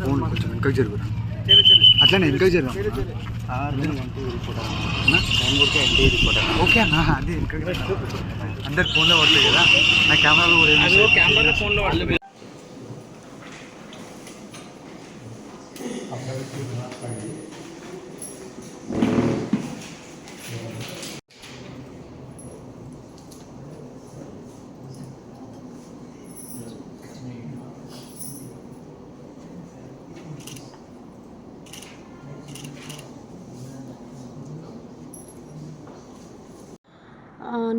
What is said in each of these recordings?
Phone కొంచెం వెనకకి జరుగురా అట్లనే వెనకకి జరుగు ఓకే అన్న అది వెనకకి. అందరు ఫోన్లో పడతాయి కదా. నా కెమెరాలో కూడా ఏమి ఆ,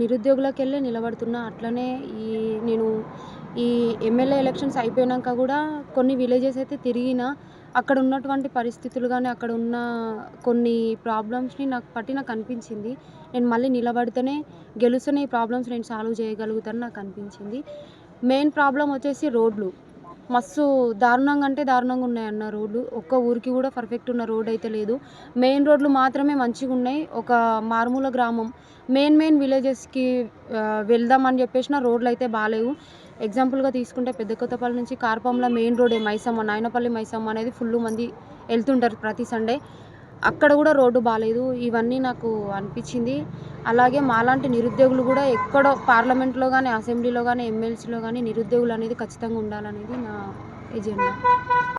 నిరుద్యోగులకు వెళ్ళి నిలబడుతున్నా. అట్లనే ఈ నేను ఈ ఎమ్మెల్యే ఎలక్షన్స్ అయిపోయాక కూడా కొన్ని విలేజెస్ అయితే తిరిగిన అక్కడ ఉన్నటువంటి పరిస్థితులు కానీ అక్కడ ఉన్న కొన్ని ప్రాబ్లమ్స్ని నాకు పట్టి నాకు అనిపించింది నేను మళ్ళీ నిలబడితేనే గెలుస్తూనే ఈ ప్రాబ్లమ్స్ నేను సాల్వ్ చేయగలుగుతాను నాకు అనిపించింది. మెయిన్ ప్రాబ్లం వచ్చేసి రోడ్లు. మస్తు దారుణంగా అంటే దారుణంగా ఉన్నాయి అన్న రోడ్లు. ఒక్క ఊరికి కూడా పర్ఫెక్ట్ ఉన్న రోడ్ అయితే లేదు. మెయిన్ రోడ్లు మాత్రమే మంచిగా ఉన్నాయి. ఒక మారుమూల గ్రామం. మెయిన్ మెయిన్ విలేజెస్కి వెళ్దామని చెప్పేసిన రోడ్లు అయితే బాగాలేవు. ఎగ్జాంపుల్గా తీసుకుంటే పెద్ద కొత్తపల్లి నుంచి కార్పంల మెయిన్ రోడ్ మైసమ్మ నాయనపల్లి మైసమ్మ అనేది ఫుల్ మంది వెళ్తుంటారు ప్రతి సండే అక్కడ కూడా రోడ్డు బాగాలేదు ఇవన్నీ నాకు అనిపించింది. అలాగే మాలాంటి నిరుద్యోగులు కూడా ఎక్కడో పార్లమెంట్లో కానీ అసెంబ్లీలో కానీ ఎమ్మెల్సీలో కానీ నిరుద్యోగులు అనేది ఖచ్చితంగా ఉండాలనేది నా ఎజెండా.